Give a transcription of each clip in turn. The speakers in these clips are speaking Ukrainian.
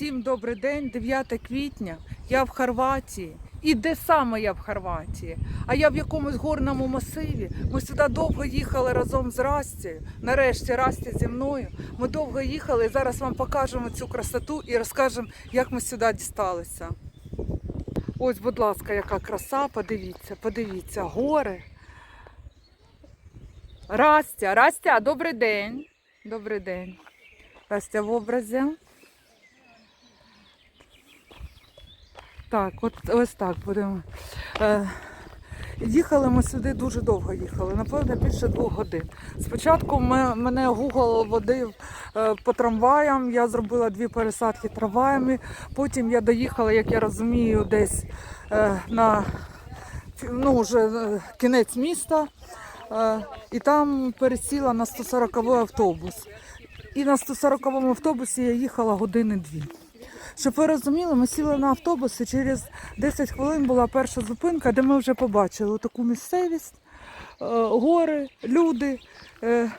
Всім добрий день, 9 квітня. Я в Хорватії. І де саме я в Хорватії? А я в якомусь горному масиві. Ми сюди довго їхали разом з Растією. Нарешті Расті зі мною. Ми довго їхали і зараз вам покажемо цю красоту і розкажемо, як ми сюди дісталися. Ось, будь ласка, яка краса, подивіться, подивіться, гори. Растя, Растя, добрий день. Добрий день. Растя в образі. Так, от ось так будемо. Е, їхали ми сюди дуже довго їхали, напевно, більше двох годин. Спочатку ми, мене Google водив е, по трамваям, я зробила дві пересадки трамваями, потім я доїхала, як я розумію, десь е, на ну, вже е, кінець міста. Е, і там пересіла на 140 автобус. І на 140 автобусі я їхала години дві. Щоб ви розуміли, ми сіли на автобус і через 10 хвилин була перша зупинка, де ми вже побачили таку місцевість, е, гори, люди, е,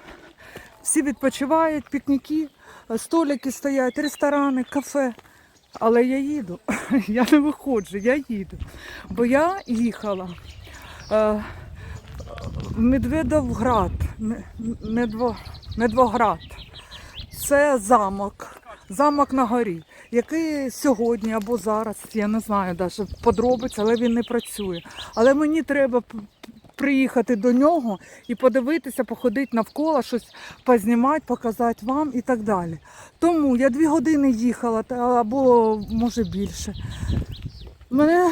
всі відпочивають, пікніки, е, столики стоять, ресторани, кафе. Але я їду, я не виходжу, я їду. Бо я їхала в Медведовград, Медвоград. Це замок, замок на горі, який сьогодні або зараз, я не знаю навіть подробиць, але він не працює. Але мені треба приїхати до нього і подивитися, походити навколо, щось познімати, показати вам і так далі. Тому я дві години їхала, або може більше. Мене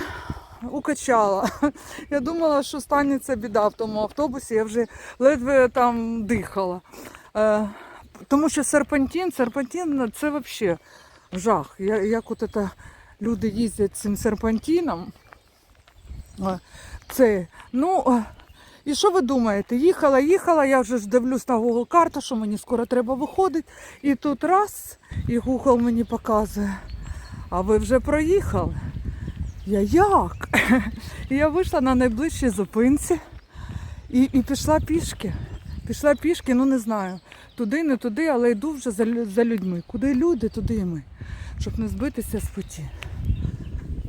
укачало. Я думала, що станеться біда в тому автобусі, я вже ледве там дихала. Е, тому що серпантин, серпантин це взагалі жах. Як от це люди їздять цим серпантином. Е, Це, ну, е, і що ви думаєте? Їхала, їхала, я вже ж дивлюсь на Google карту, що мені скоро треба виходити. І тут раз, і Google мені показує. А ви вже проїхали? Я як? Я вийшла на найближчій зупинці і, і пішла пішки. Пішла пішки, ну не знаю. Туди, не туди, але йду вже за, людьми. Куди люди, туди і ми. Щоб не збитися з путі.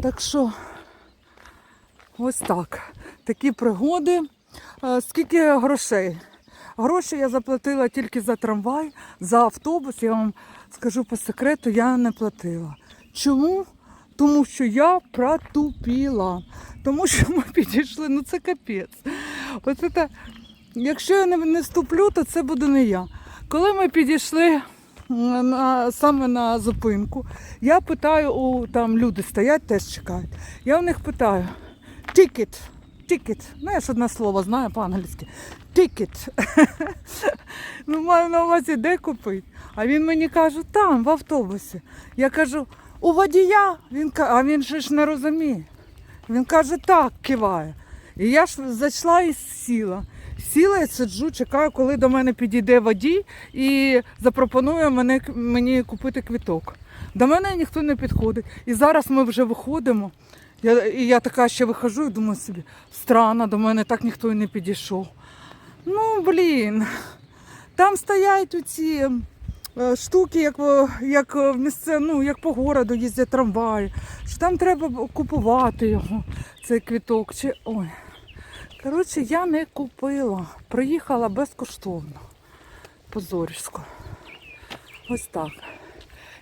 Так що, ось так. Такі пригоди. Е, Скільки грошей? Гроші я заплатила тільки за трамвай, за автобус. Я вам скажу по секрету, я не платила. Чому? Тому що я протупіла. Тому що ми підійшли, ну це капець. Оце якщо я не, вступлю, то це буду не я. Коли ми підійшли на, саме на зупинку, я питаю, у, там люди стоять, теж чекають. Я в них питаю, тікет, тікет. Ну, я ж одне слово знаю по-англійськи. Тікет. ну, маю на увазі, де купити. А він мені каже, там, в автобусі. Я кажу, у водія, він, а він же ж не розуміє. Він каже, так, киває. І я ж зайшла і сіла. Сіла і сиджу, чекаю, коли до мене підійде водій і запропонує мене, мені купити квіток. До мене ніхто не підходить. І зараз ми вже виходимо. Я, і я така ще виходжу і думаю собі, странно, до мене так ніхто і не підійшов. Ну, блін. Там стоять оці е, штуки, як, як місце, ну, як по городу їздять трамваї. Що там треба купувати його, цей квіток. Чи... Ой. Коротше, я не купила. Приїхала безкоштовно. Позорівську. Ось так.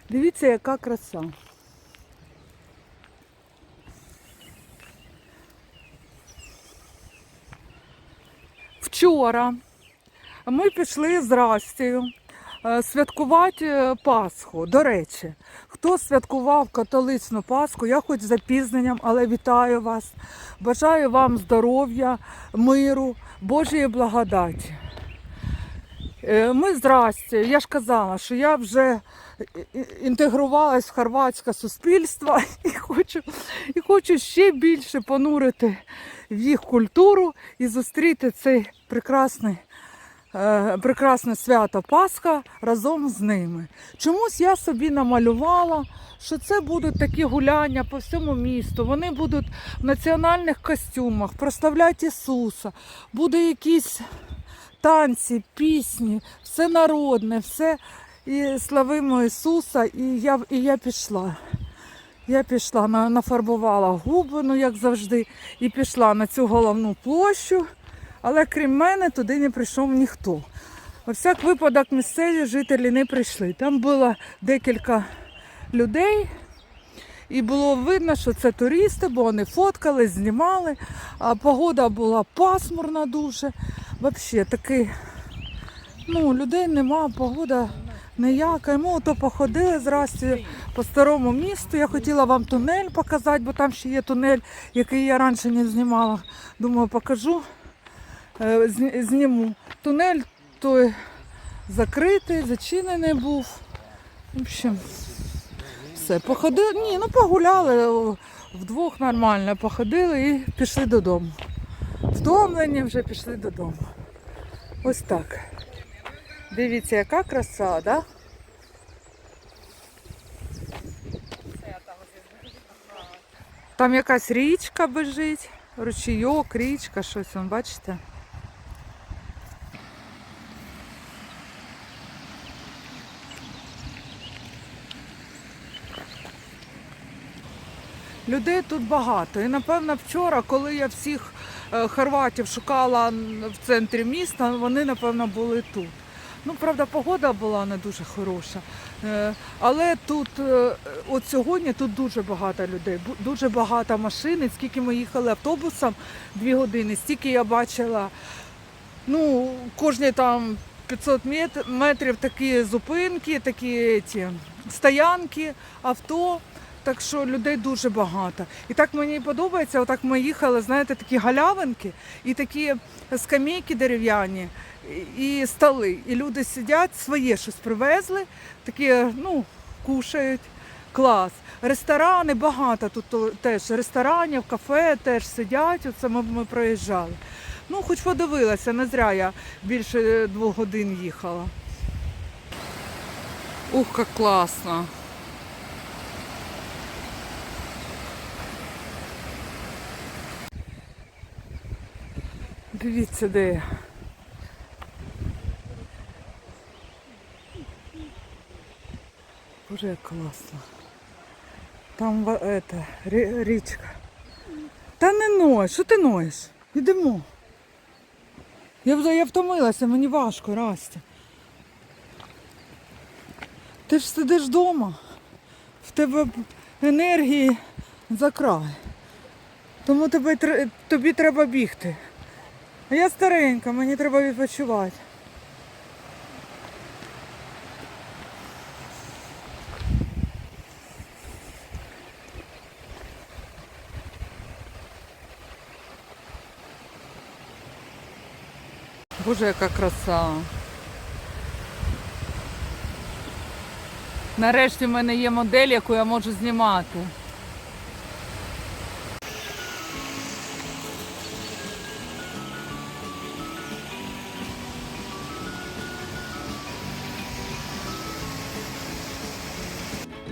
Дивіться, яка краса. Вчора ми пішли з Растію е, святкувати е, Пасху. До речі, хто святкував католичну Пасху, я хоч запізненням, але вітаю вас. Бажаю вам здоров'я, миру, Божої благодаті. Е, Ми з Растю, я ж казала, що я вже інтегрувалась в хорватське суспільство і хочу, і хочу ще більше понурити в їх культуру і зустріти цей прекрасний, е, прекрасне свято Пасха разом з ними. Чомусь я собі намалювала, що це будуть такі гуляння по всьому місту. Вони будуть в національних костюмах, прославляти Ісуса, буде якісь танці, пісні, все народне, все. і славимо Ісуса, і я, і я пішла. Я пішла, нафарбувала губи, ну як завжди, і пішла на цю головну площу, але крім мене туди не прийшов ніхто. Во всяк випадок місцеві жителі не прийшли. Там було декілька людей, і було видно, що це туристи, бо вони фоткали, знімали. А погода була пасмурна дуже. Взагалі такий, ну, людей нема, погода ніяка. І ми то походили зразу по старому місту. Я хотіла вам тунель показати, бо там ще є тунель, який я раніше не знімала. Думаю, покажу, зніму. Тунель той закритий, зачинений був. В общем, все, походили. Ні, ну погуляли вдвох нормально, походили і пішли додому. Втомлені вже пішли додому. Ось так. Дивіться, яка краса, да? Там якась річка бежить, ручійок, річка, щось, вон, бачите? Людей тут багато. І напевно вчора, коли я всіх е, хорватів шукала в центрі міста, вони напевно були тут. Ну, правда, погода була не дуже хороша. Е, Але тут, е, от сьогодні тут дуже багато людей, дуже багато машин. Скільки ми їхали автобусом дві години, стільки я бачила, ну, кожні там 500 метрів такі зупинки, такі ті, стоянки, авто. Так що людей дуже багато. І так мені подобається, отак ми їхали, знаєте, такі галявинки і такі скамейки дерев'яні, і столи. І люди сидять, своє щось привезли, такі, ну, кушають. Клас. Ресторани багато тут теж ресторанів, кафе теж сидять. Оце ми, ми проїжджали. Ну, хоч подивилася, не зря я більше двох годин їхала. Ух, як класно. Дивіться, де я. Боже, як класно. Там это, річка. Та не ной, що ти ноєш? Йдемо. Я вже я втомилася, мені важко, Растя. Ти ж сидиш вдома, в тебе енергії за край. Тому тр- тобі треба бігти. Я старенька, мені треба відпочивати. Боже, яка краса. Нарешті в мене є модель, яку я можу знімати.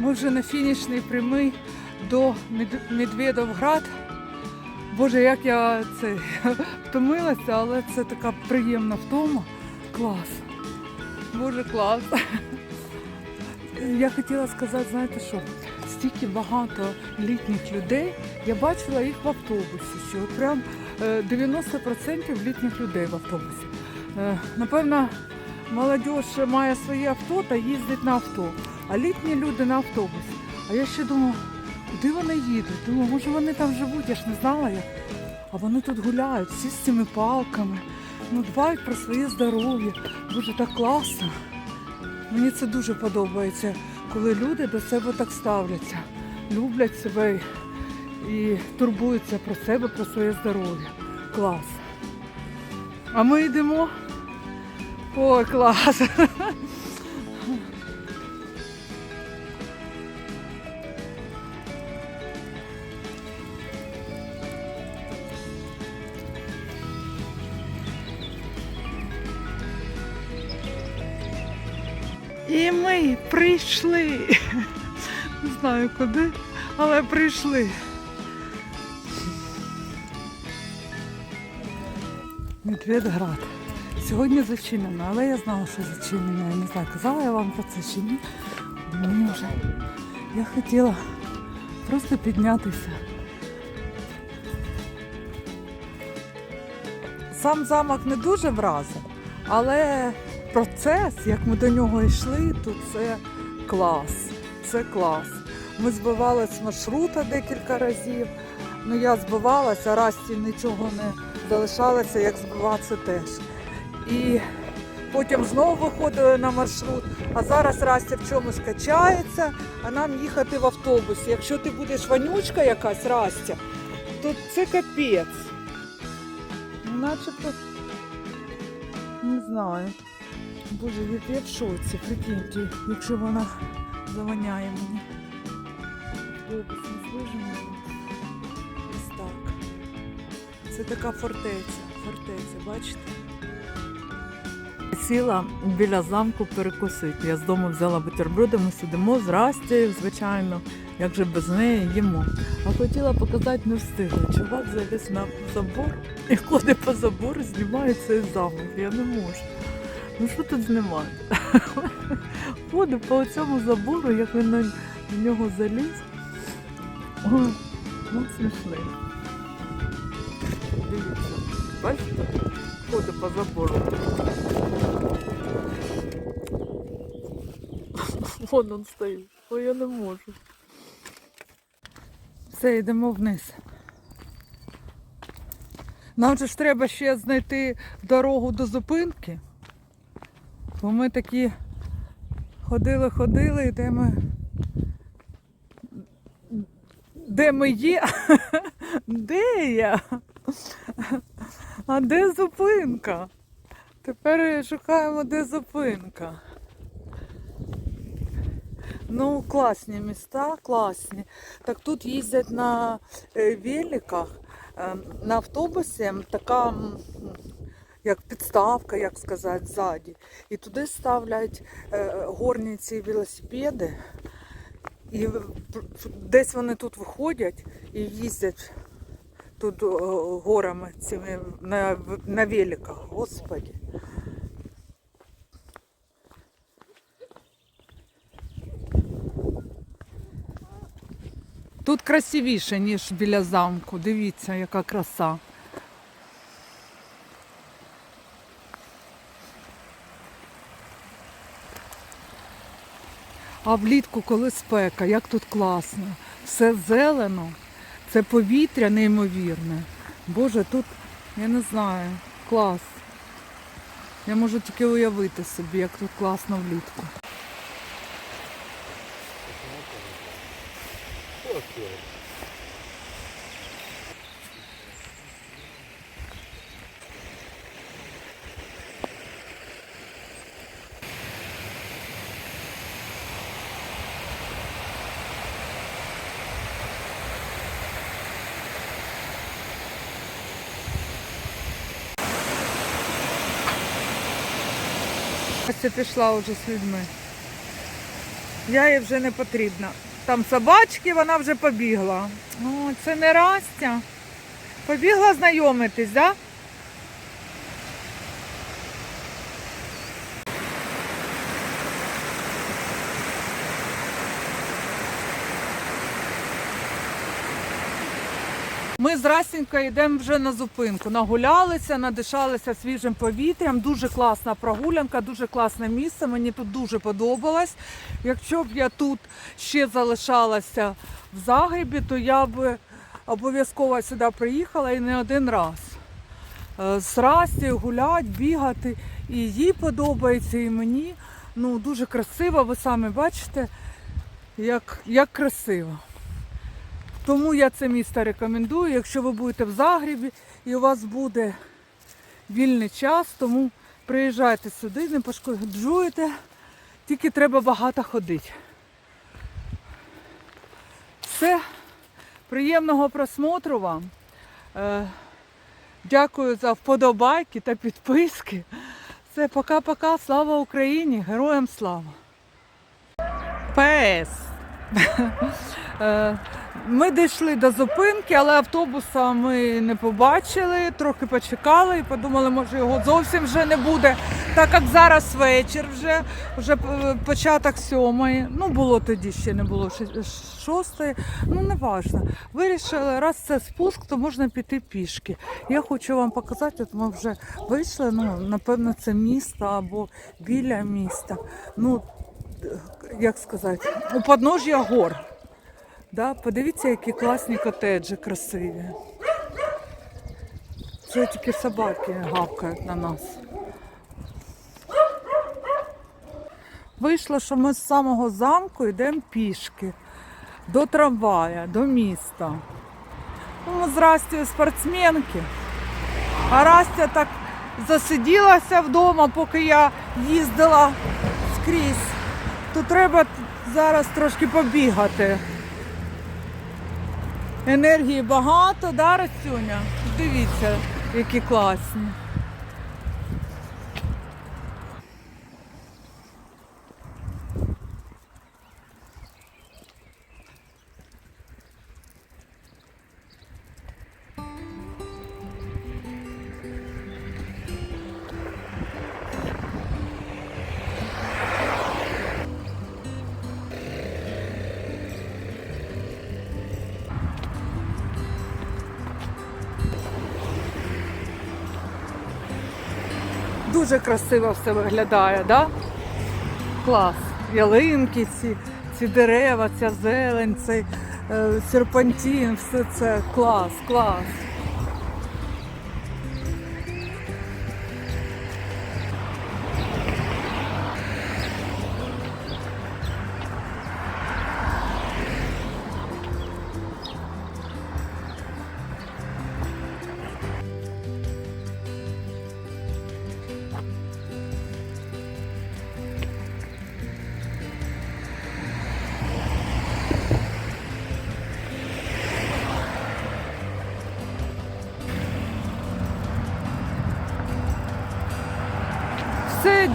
Ми вже на фінішній прямий до Медведовград. Боже, як я це втомилася, але це така приємна втома. Клас. Боже, клас. Я хотіла сказати, знаєте що, стільки багато літніх людей, я бачила їх в автобусі, що прям е, 90% літніх людей в автобусі. Е, Напевно, молодь має своє авто та їздить на авто, а літні люди на автобусі. А я ще думаю, куди вони їдуть? Думаю, може вони там живуть, я ж не знала як. А вони тут гуляють, всі з цими палками, ну дбають про своє здоров'я. Боже, так класно. Мені це дуже подобається, коли люди до себе так ставляться, люблять себе і турбуються про себе, про своє здоров'я. Клас. А ми йдемо. Ой, клас. Ми прийшли. Не знаю куди, але прийшли. Медведград. Сьогодні зачинено, але я знала, що зачинено. Я не знаю, казала я вам про це чи ні. Мені вже я хотіла просто піднятися. Сам замок не дуже вразив, але процес, як ми до нього йшли, то це клас. Це клас. Ми збивалися з маршрута декілька разів. Ну я збивалася, Расті нічого не залишалося, як збиватися теж. І потім знову виходили на маршрут, а зараз Растя в чомусь качається, а нам їхати в автобусі. Якщо ти будеш вонючка якась Растя, то це капець. Начебто, не знаю. Боже, я- я в шоці, прикиньте, якщо вона завоняє мені. Ось так. Це така фортеця. Фортеця, бачите? Сіла біля замку перекусити. Я з дому взяла бутерброди, ми сидимо з звичайно, як же без неї їмо. А хотіла показати, не встигла. Чувак заліз на забор і ходить по забору, знімає цей замок. Я не можу. Ну що тут знімати? Ходить по цьому забору, як він на, нього заліз. Ну смішний. Дивіться, бачите? Ходить по забору. Вон он стоїть. Ой, я не можу. Все, йдемо вниз. Нам же ж треба ще знайти дорогу до зупинки. Бо ми такі ходили-ходили, і де ми. Де ми є? Де я? А де зупинка? Тепер шукаємо, де зупинка. Ну, класні міста, класні. Так тут їздять на е, великах, е, на автобусі така як підставка, як сказати, ззаді. І туди ставлять е, горні ці велосипеди. І десь вони тут виходять і їздять тут горами цими на, на великах. Господи. Тут красивіше, ніж біля замку. Дивіться, яка краса. А влітку, коли спека, як тут класно. Все зелено, це повітря неймовірне. Боже, тут, я не знаю, клас. Я можу тільки уявити собі, як тут класно влітку. Настя пішла вже з людьми. Я їй вже не потрібна. Там собачки, вона вже побігла. О, це не Растя. Побігла знайомитись, так? Да? Ми з Расінькою йдемо вже на зупинку. Нагулялися, надишалися свіжим повітрям. Дуже класна прогулянка, дуже класне місце. Мені тут дуже подобалось. Якщо б я тут ще залишалася в Загребі, то я б обов'язково сюди приїхала і не один раз. Е, З Растю гуляти, бігати. І їй подобається, і мені. Ну, дуже красиво, ви самі бачите, як, як красиво. Тому я це місто рекомендую. Якщо ви будете в Загребі і у вас буде вільний час, тому приїжджайте сюди, не пошкоджуєте, тільки треба багато ходити. Все, приємного просмотру вам. Е, Дякую за вподобайки та підписки. Все, пока-пока. Слава Україні! Героям слава! ПС. Е, Ми дійшли до зупинки, але автобуса ми не побачили, трохи почекали і подумали, може його зовсім вже не буде. Так як зараз вечір вже, вже е, початок сьомої. Ну було тоді ще не було шостої. Ну не важно. Вирішили, раз це спуск, то можна піти пішки. Я хочу вам показати, от ми вже вийшли. Ну напевно, це місто або біля міста. Ну як сказати, у поднож'я гор. Да, подивіться, які класні котеджі красиві. Це тільки собаки гавкають на нас. Вийшло, що ми з самого замку йдемо пішки до трамвая, до міста. Ну, ми спортсменки. А Растя так засиділася вдома, поки я їздила скрізь. То треба зараз трошки побігати. Енергії багато, да, Расюня? Дивіться, які класні. Дуже красиво все виглядає, да? Клас. Ялинки, ці, ці дерева, ця зелень, цей е, серпантин, все це клас, клас.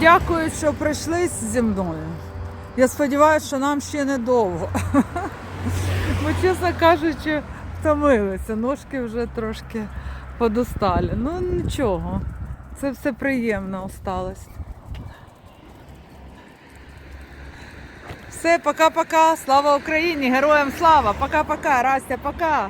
Дякую, що прийшли зі мною. Я сподіваюся, що нам ще недовго. Ми, чесно кажучи, втомилися. Ножки вже трошки подусталі. Ну нічого, це все приємно осталось. Все, пока-пока. Слава Україні! Героям слава! Пока-пока, Растя, пока!